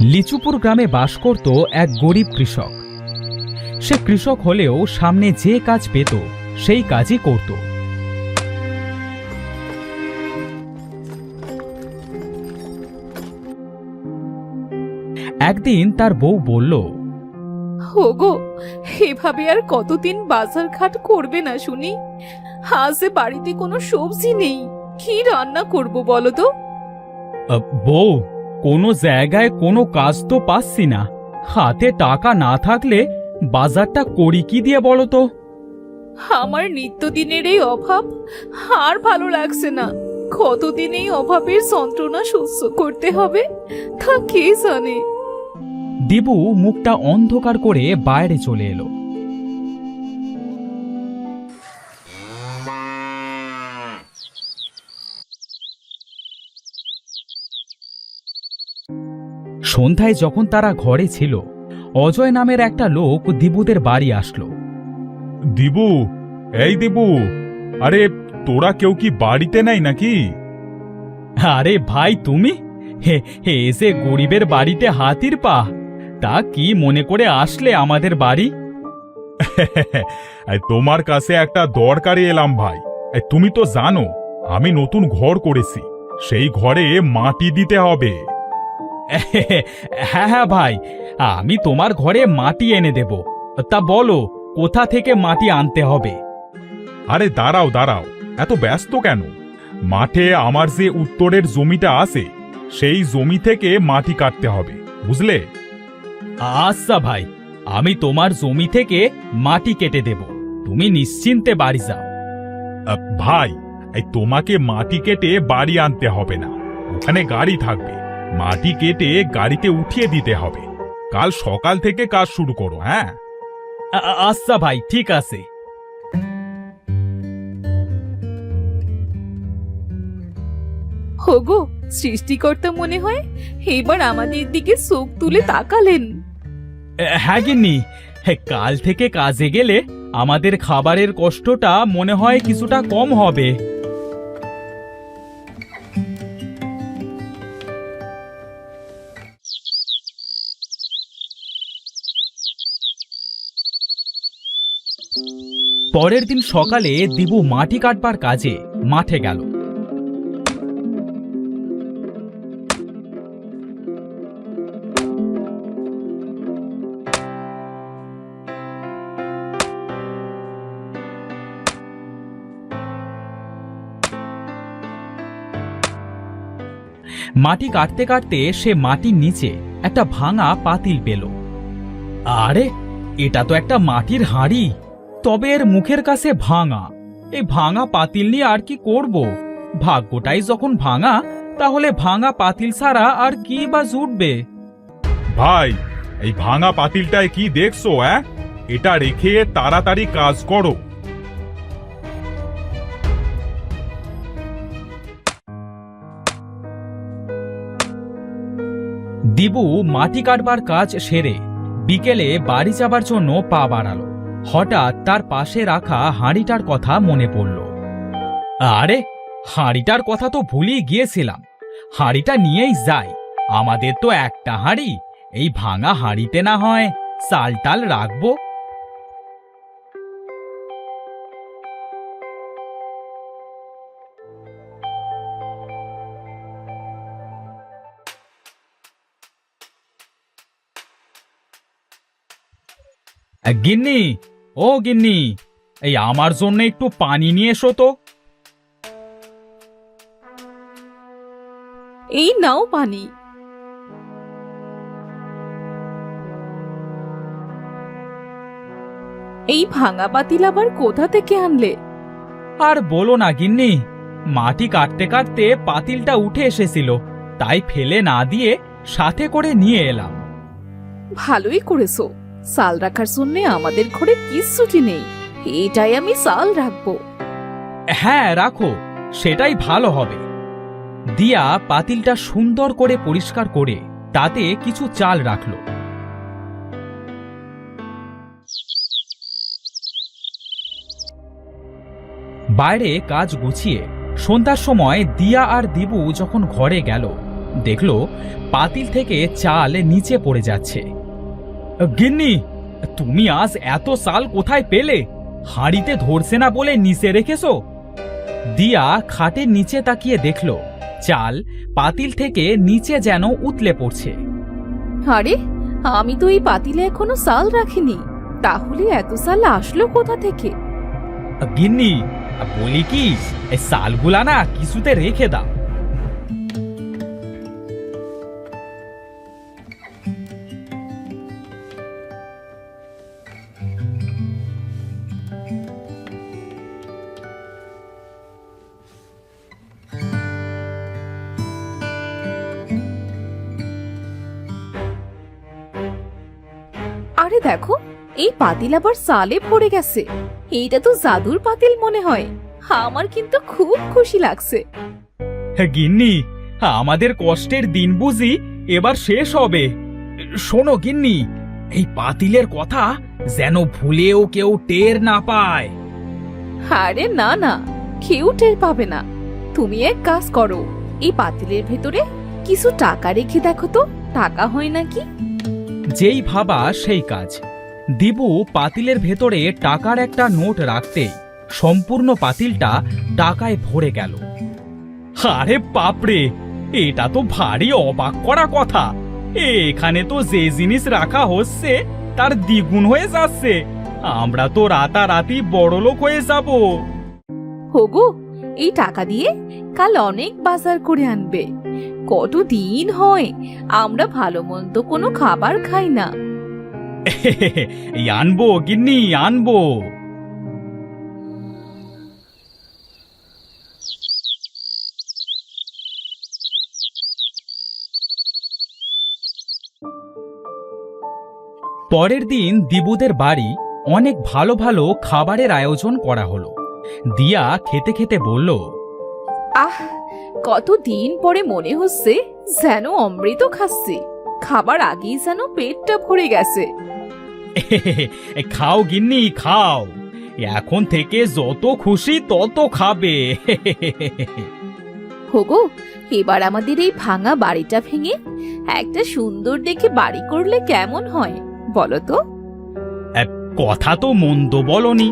লিচুপুর গ্রামে বাস করত এক গরিব কৃষক। সে কৃষক হলেও সামনে যে কাজ পেত সেই কাজই করত। একদিন তার বউ বলল ওগো এভাবে আর কতদিন বাজার ঘাট করবে না শুনি? আজ এ বাড়িতে কোনো সবজি নেই কি রান্না করব বলো তো? "আ, বউ কোনো জায়গায় কোনো কাজ তো পাচ্ছি না। হাতে টাকা না থাকলে বাজারটা করি কি দিয়ে বলো তো? আমার নিত্যদিনের এই অভাব আর ভালো লাগছে না। কতদিন এই অভাবের যন্ত্রণা সহ্য করতে হবে তা কে জানে? দিবু মুখটা অন্ধকার করে বাইরে চলে এলো। সন্ধ্যায় যখন তারা ঘরে ছিল অজয় নামের একটা লোক দিবুদের বাড়ি আসলো। দিবু এই দিবু আরে তোরা কেউ কি বাড়িতে নাই নাকি? আরে ভাই তুমি? হে হে এসে গরিবের বাড়িতে হাতির পা। তা কি মনে করে আসলে আমাদের বাড়ি? তোমার কাছে একটা দরকারে এলাম ভাই। তুমি তো জানো আমি নতুন ঘর করেছি সেই ঘরে মাটি দিতে হবে। হ্যাঁ হ্যাঁ ভাই আমি তোমার ঘরে মাটি এনে দেব। তা বলো কোথা থেকে মাটি আনতে হবে? আরে দাঁড়াও দাঁড়াও এত ব্যস্ত কেন? মাঠে আমার যে উত্তরের জমিটা আছে সেই জমি থেকে মাটি কাটতে হবে বুঝলে? আচ্ছা ভাই আমি তোমার জমি থেকে মাটি কেটে দেব তুমি নিশ্চিন্তে বাড়ি যাও। ভাই তোমাকে মাটি কেটে বাড়ি আনতে হবে না ওখানে গাড়ি থাকবে। মাটি কেটে গাড়িতে উঠিয়ে দিতে হবে। কাল সকাল থেকে কাজ শুরু করো হ্যাঁ? আচ্ছা ভাই ঠিক আছে। ওগো সৃষ্টিকর্তা মনে হয় এবার আমাদের দিকে চোখ তুলে তাকালেন। হ্যাঁ গিন্নি হ্যাঁ, কাল থেকে কাজে গেলে আমাদের খাবারের কষ্টটা মনে হয় কিছুটা কম হবে। পরের দিন সকালে দিবু মাটি কাটবার কাজে মাঠে গেল। মাটি কাটতে কাটতে সে মাটির নিচে একটা ভাঙা পাতিল পেল। আরে, এটা তো একটা মাটির হাঁড়ি। তবে এর মুখের কাছে ভাঙা। এই ভাঙা পাতিল নিয়ে আর কি করব? ভাগ্যটাই যখন ভাঙা তাহলে ভাঙা পাতিল ছাড়া আর কি বা জুটবে? ভাই এই ভাঙা পাতিলটায় কি দেখছ হ্যাঁ এটা রেখে তাড়াতাড়ি কাজ করো। দিবু মাটি কাটবার কাজ সেরে বিকেলে বাড়ি যাবার জন্য পা বাড়ালো। হঠাৎ তার পাশে রাখা হাঁড়িটার কথা মনে পড়ল। আরে, হাঁড়িটার কথা তো ভুলেই গিয়েছিলাম। হাঁড়িটা নিয়েই যাই। আমাদের তো একটা হাঁড়ি। এই ভাঙা হাঁড়িতে না হয় চাল টাল রাখব। গিন্নি ও গিন্নি এই আমার জন্য একটু পানি নিয়ে এসো তো। এই নাও পানি। এই ভাঙা পাতিল আবার কোথা থেকে আনলে? আর বলো না গিন্নি মাটি কাটতে কাটতে পাতিলটা উঠে এসেছিল তাই ফেলে না দিয়ে সাথে করে নিয়ে এলাম। ভালোই করেছ। সাল রাখার জন্য আমাদের ঘরে কিচ্ছুটি নেই। এটাই আমি সাল রাখব। হ্যাঁ রাখো। সেটাই ভালো হবে। দিয়া পাতিলটা সুন্দর করে পরিষ্কার করে তাতে কিছু চাল রাখল। বাইরে কাজ গুছিয়ে সন্ধ্যার সময় দিয়া আর দিবু যখন ঘরে গেল, দেখল পাতিল থেকে চাল নিচে পড়ে যাচ্ছে। গিন্নি তুমি আজ এত সাল কোথায় পেলে? হাঁড়িতে ধরছে না বলে নিচে রেখেছো? দিয়া খাটের নিচে তাকিয়ে দেখল চাল পাতিল থেকে নিচে যেন উতলে পড়ছে। আরে আমি তো এই পাতিলে এখনও সাল রাখিনি। তাহলে এত সাল আসলো কোথা থেকে? গিন্নি বলি কি এই সালগুলা না কিছুতে রেখে দাও। দেখো এই পাতিল আবার সালে ভরে গেছে। এইটা তো জাদুর পাতিল মনে হয়। আমার কিন্তু খুব খুশি লাগছে। গিন্নি আমাদের কষ্টের দিন বুঝি এবার শেষ হবে। শোনো গিন্নি এই পাতিলের কথা যেন ভুলেও কেউ টের না পায়। আরে না না কেউ টের পাবে না। তুমি এক কাজ করো এই পাতিলের ভেতরে কিছু টাকা রেখে দেখো তো টাকা হয় নাকি? যেই ভাবা সেই কাজ। দিবু পাতিলের ভেতরে টাকার একটা নোট রাখতেই সম্পূর্ণ পাতিলটা টাকায় ভরে গেল। আরে বাপরে, এটা তো ভারী অবাক করা কথা। এখানে তো যে জিনিস রাখা হচ্ছে, তার দ্বিগুণ হয়ে যাচ্ছে। আমরা তো রাতারাতি বড়লোক হয়ে যাব। হোগো, এই টাকা দিয়ে কাল অনেক বাজার করে আনবে। কত দিন হয়? আমরা ভালো মন্দ কোনো খাবার খাই না। এই আনব গিন্নি আনব। পরের দিন দিবুদের বাড়ি অনেক ভালো ভালো খাবারের আয়োজন করা হলো। দিয়া খেতে খেতে বলল আহ কত দিন পরে মনে হচ্ছে যেন অমৃত খাচ্ছি। খাবার আগেই যেন পেটটা ভরে গেছে। খাও গিন্নি খাও। এখন থেকে যত খুশি তত খাবে। হোগো এবার আমাদের এই ভাঙা বাড়িটা ভেঙে একটা সুন্দর দেখে বাড়ি করলে কেমন হয় বলো তো? কথা তো মন্দ বলনি।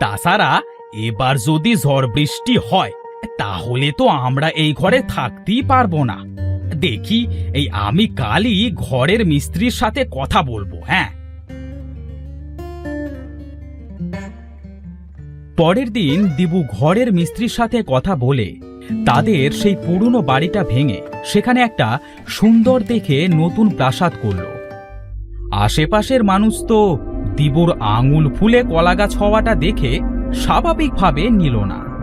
তাছাড়া এবার যদি ঝড় বৃষ্টি হয় তাহলে তো আমরা এই ঘরে থাকতেই পারব না। দেখি, এই আমি কালই ঘরের মিস্ত্রির সাথে কথা বলব হ্যাঁ? পরের দিন দিবু ঘরের মিস্ত্রির সাথে কথা বলে তাদের সেই পুরনো বাড়িটা ভেঙে সেখানে একটা সুন্দর দেখে নতুন প্রাসাদ করল। আশেপাশের মানুষ তো দিবুর আঙুল ফুলে কলাগাছ হওয়াটা দেখে স্বাভাবিকভাবে নিল না।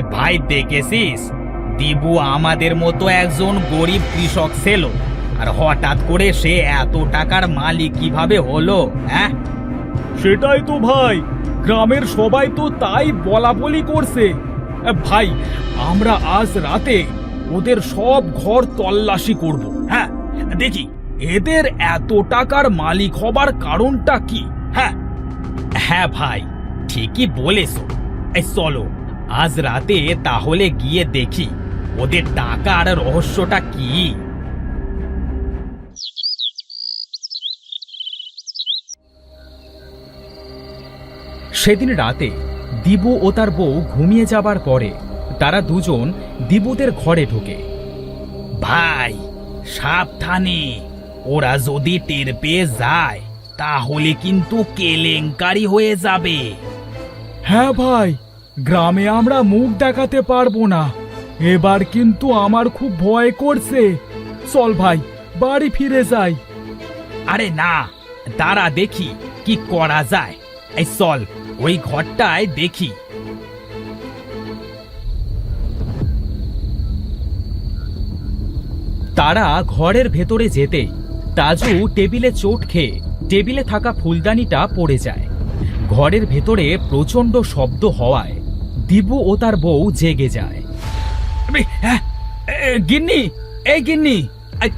ভাই দেখেছিস? দিবু আমাদের মতো একজন গরিব কৃষক ছিল। আর হঠাৎ করে সে এত টাকার মালিক কীভাবে হলো হ্যাঁ? সেটাই তো ভাই। গ্রামের সবাই তো তাই বলা বলি করছে। ভাই আমরা আজ রাতে ওদের সব ঘর তল্লাশি করব। হ্যাঁ দেখি। এদের এত টাকার মালিক হবার কারণটা কি? হ্যাঁ। হ্যাঁ ভাই ঠিকই বলেছ। চলো আজ রাতে তাহলে গিয়ে দেখি ওদের টাকার রহস্যটা কি। সেদিন রাতে দিবু ও তার বউ ঘুমিয়ে যাবার পরে তারা দুজন দিবুদের ঘরে ঢোকে। ভাই, সাবধানে, ওরা যদি টের পেয়ে যায়, তাহলে কিন্তু কেলেঙ্কারি হয়ে যাবে। হ্যাঁ ভাই গ্রামে আমরা মুখ দেখাতে পারব না। এবার কিন্তু আমার খুব ভয় করছে। চল ভাই, বাড়ি ফিরে যাই। আরে না, দাঁড়া দেখি কি করা যায়। এই চল, ওই ঘরটায় দেখি। তারা ঘরের ভেতরে যেতে, তাজু টেবিলে চোট খেয়ে, টেবিলে থাকা ফুলদানিটা পড়ে যায়। ঘরের ভেতরে প্রচণ্ড শব্দ হওয়ায়। দিবু ও তার বউ জেগে যায়। গিন্নি এই গিন্নি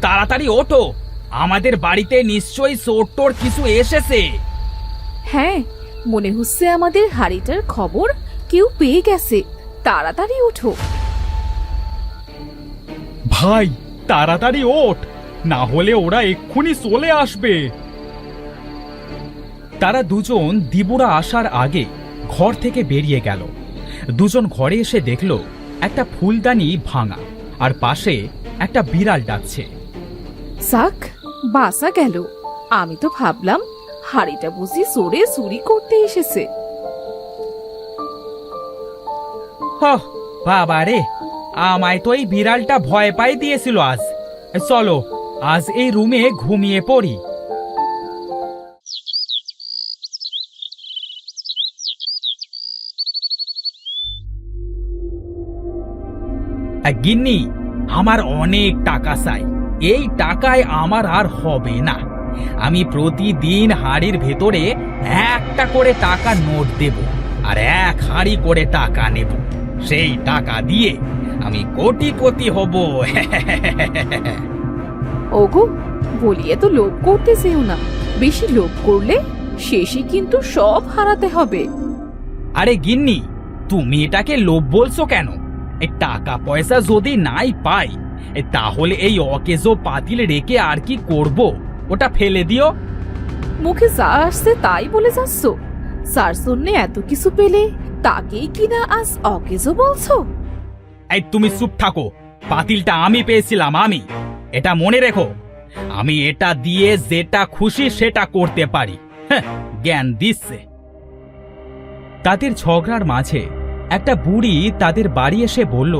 তাড়াতাড়ি ওঠো। আমাদের বাড়িতে নিশ্চয়ই চোর কিছু এসেছে। হ্যাঁ মনে হচ্ছে আমাদের হাড়িটার খবর কেউ পেয়ে গেছে। তাড়াতাড়ি ওঠো। ভাই তাড়াতাড়ি ওঠ। না হলে ওরা এক্ষুনি চলে আসবে। তারা দুজন দিবুরা আসার আগে ঘর থেকে বেরিয়ে গেল। দুজন ঘরে এসে দেখল একটা ফুলদানি ভাঙা আর পাশে একটা বিড়াল ডাকছে। সাক বাসা গেল। আমি তো ভাবলাম হাড়িটা বুঝি সরে চুরি করতে এসেছে। হ বাবা রে আমায় তো এই বিড়ালটা ভয় পাই দিয়েছিল আজ। চলো আজ এই রুমে ঘুমিয়ে পড়ি। গিন্নি আমার অনেক টাকা চাই। এই টাকায় আমার আর হবে না। আমি প্রতিদিন হাড়ির ভেতরে একটা করে টাকা নোট দেব আর এক হাড়ি করে টাকা নেব। সেই টাকা দিয়ে আমি কোটিপতি হব। ওগো বলিয়ে তো লোভ করতে যেও না। বেশি লোভ করলে শেষে কিন্তু সব হারাতে হবে। আরে গিন্নি তুমি এটাকে লোভ বলছো কেন? টাকা পয়সা যদি নাই পাই তাহলে এই অকেজো পাতিল রেখে আর কি করব? ওটা ফেলে দিও। মুখে যা আসছে তাই বলে যাচ্ছ? সার শূন্য এত কিছু পেলে তাকেই কিনা আজ অকেজো বলছো? এই তুমি চুপ থাকো। পাতিলটা আমি পেয়েছিলাম আমি। এটা মনে রেখো। আমি এটা দিয়ে যেটা খুশি সেটা করতে পারি। হ্যাঁ, জ্ঞান দিচ্ছে। তাদের ঝগড়ার মাঝে একটা বুড়ি তাদের বাড়ি এসে বলল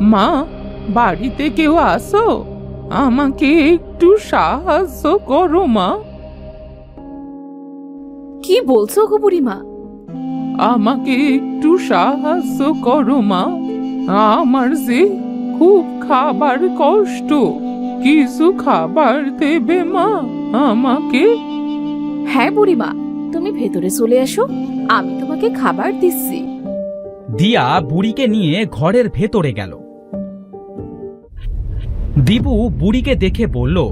মা বাড়িতে কেউ আসো? আমাকে একটু সাহায্য করো মা। কি বলছো গো বুড়িমা? আমাকে একটু সাহায্য করো মা। আমার যে খুব খাবার কষ্ট কিছু খাবার দেবে মা আমাকে? হ্যাঁ বুড়িমা তুমি ভেতরে চলে এসো আমি তোমাকে খাবার দিচ্ছি। দিয়া বুড়িকে নিয়ে ঘরের ভেতরে গেল। দিবু বুড়িকে দেখে বলল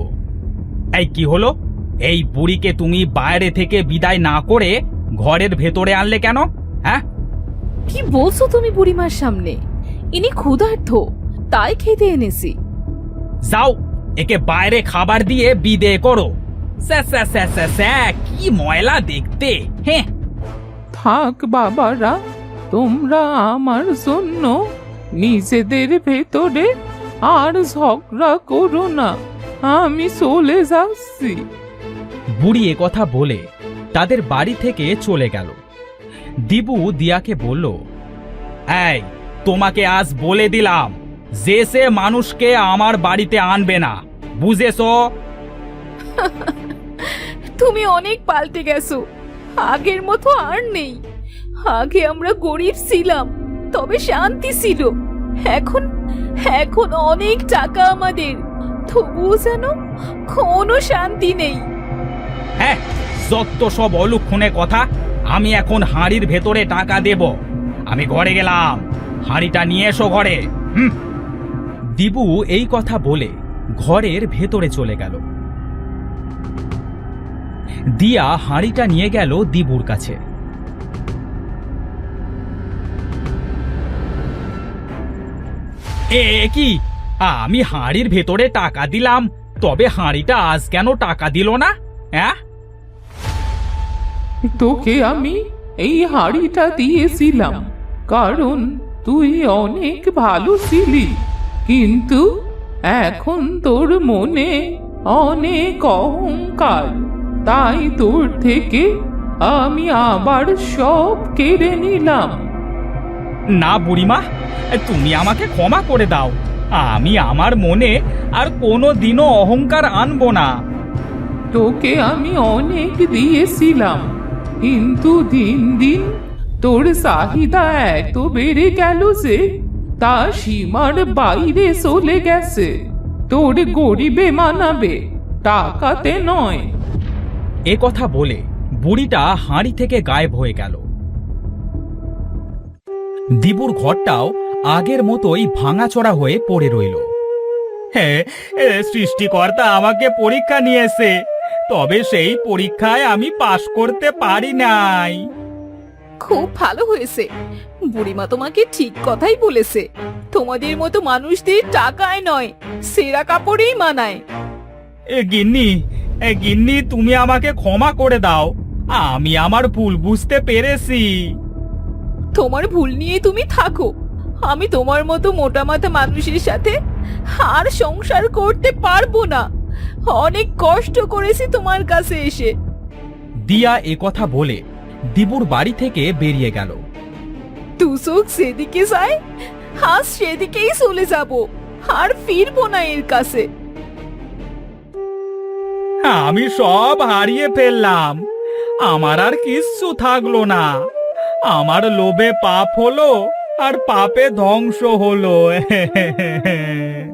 এই কি হলো? এই বুড়িকে তুমি বাইরে থেকে বিদায় না করে ঘরের ভেতরে আনলে কেন? হ্যাঁ? কি বলছো তুমি বুড়িমার সামনে? ইনি ক্ষুধার্থ তাই খেতে এনেছি। যাও একে বাইরে খাবার দিয়ে বিদে করো। স্যা, স্যা, স্যা, স্যা, স্যা, কি ময়লা দেখতে হ্যাঁ? থাক বাবারা তোমরা আমার জন্য নিজেদের ভেতরে আর ঝগড়া করো না। আমি চলে যাচ্ছি। বুড়ি কথা বলে তাদের বাড়ি থেকে চলে গেল। দিবু দিয়াকে বলল এই তোমাকে আজ বলে দিলাম যে সে মানুষকে আমার বাড়িতে আনবে না বুঝেছ? তুমি অনেক পাল্টে গেছো। আগের মতো আর নেই। আগে আমরা গরিব ছিলাম, তবে শান্তি ছিল। এখন এখন অনেক টাকা আমাদের, তবুও যেন কোনো শান্তি নেই। হ্যাঁ যত সব অলুক্ষণে কথা, আমি এখন হাঁড়ির ভেতরে টাকা দেব। আমি ঘরে গেলাম, হাঁড়িটা নিয়ে এসো ঘরে। হুম। দিবু এই কথা বলে ঘরের ভেতরে চলে গেল। দিয়া হাঁড়িটা নিয়ে গেল দিবুর কাছে। এ কি? আমি হাঁড়ির ভেতরে টাকা দিলাম, তবে হাঁড়িটা আজ কেন টাকা দিল না? হ্যাঁ তোকে আমি এই হাড়িটা দিয়েছিলাম, কারণ তুই অনেক ভালো ছিলি। কিন্তু এখন তোর মনে অনেক অহংকার, তাই তোর থেকে আমি আবার সব কেড়ে নিলাম। না বুড়িমা তুমি আমাকে ক্ষমা করে দাও। আমি আমার মনে আর কোনো দিনও অহংকার আনব না। তোকে আমি অনেক দিয়েছিলাম কিন্তু দিন দিন তোর চাহিদা এত বেড়ে গেল যে তা সীমার বাইরে চলে গেছে। তোর গরিবে মানাবে টাকাতে নয়। এ কথা বলে বুড়িটা হাঁড়ি থেকে গায়েব হয়ে গেল। দিবুর ঘরটাও আগের মতোই ভাঙাচড়া হয়ে পড়ে রইল। হ্যাঁ সৃষ্টিকর্তা আমাকে পরীক্ষা নিয়েছে তবে সেই পরীক্ষায় আমি পাশ করতে পারি নাই। খুব ভালো হয়েছে। বুড়িমা তোমাকে ঠিক কথাই বলেছে। তোমাদের মতো মানুষদের টাকায় নয় সেরা কাপড়েই মানায়। এ গিন্নি এ গিন্নি তুমি আমাকে ক্ষমা করে দাও। আমি আমার ভুল বুঝতে পেরেছি। তোমার ভুল নিয়ে তুমি থাকো। আমি তোমার মতো মোটা মাথা মানুষের সাথে আর সংসার করতে পারব না। অনেক কষ্ট করেছি তোমার কাছে এসে। দিয়া এ কথা বলে দিবুর বাড়ি থেকে বেরিয়ে গেল। তুসুক সেদিকে যায় আজ সেদিকেই চলে যাব আর ফিরবো না এর কাছে। আমি সব হারিয়ে ফেললাম আমার আর কিচ্ছু থাকল না। আমার লোভে পাপ হলো আর পাপে ধ্বংস হলো।